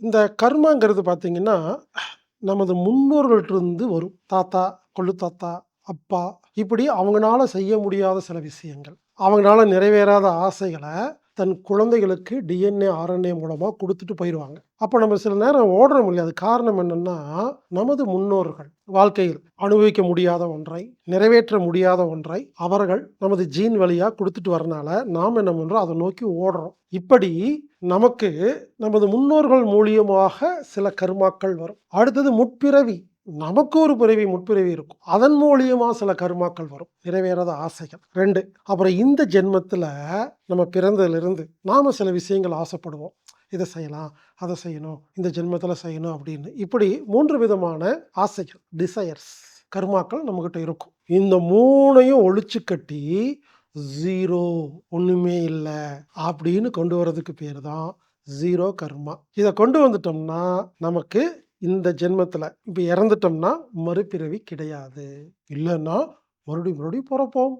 இந்த கர்மாங்கிறது பார்த்தீங்கன்னா, நமது முன்னோர்கள்ட்டருந்து வரும். தாத்தா, கொள்ளு தாத்தா, அப்பா இப்படி அவங்கனால செய்ய முடியாத சில விஷயங்கள். அவங்கனால நிறைவேறாத ஆசைகள தன் குழந்தைகளுக்கு டிஎன்ஏ, ஆர்என்ஏ மூலமாக கொடுத்துட்டு போயிடுவாங்க அப்போ நம்ம சில நேரம் ஓடுறோம் இல்லையா? காரணம் என்னென்னா நமது முன்னோர்கள் வாழ்க்கையில் அனுபவிக்க முடியாத ஒன்றை, நிறைவேற்ற முடியாத ஒன்றை அவர்கள் நமது ஜீன் வழியாக கொடுத்துட்டு வரனால, நாம் என்ன பண்ணுறோம் அதை நோக்கி ஓடுறோம். இப்படி நமக்கு நமது முன்னோர்கள் மூலியமாக சில கருமாக்கள் வரும். அடுத்தது முற்பிறவி. நமக்கு ஒரு பிறவி, முற்பிறவி இருக்கும். அதன் மூலியமாக சில கர்மாக்கள் வரும். நிறைவேறாத ஆசைகள். ரெண்டு அப்புறம் இந்த ஜென்மத்தில் நம்ம பிறந்ததுலேருந்து நாம் சில விஷயங்கள் ஆசைப்படுவோம். இதை செய்யலாம், அதை செய்யணும், இந்த ஜென்மத்தில் செய்யணும் அப்படின்னு. இப்படி மூன்று விதமான ஆசைகள், டிசையர்ஸ் கர்மாக்கள் நம்மக்கிட்ட இருக்கும். இந்த மூணையும் ஒழிச்சு கட்டி ஜீரோ ஒன்றுமே இல்லை அப்படின்னு கொண்டு வரதுக்கு பேர் தான் ஜீரோ கர்மா. இதை கொண்டு வந்துட்டோம்னா, நமக்கு இந்த ஜென்மத்தில் இப்ப இறந்துட்டோம்னா மறுபிறவி கிடையாது. இல்லன்னா மறுபடியும் மறுபடியும் பொறப்போம்.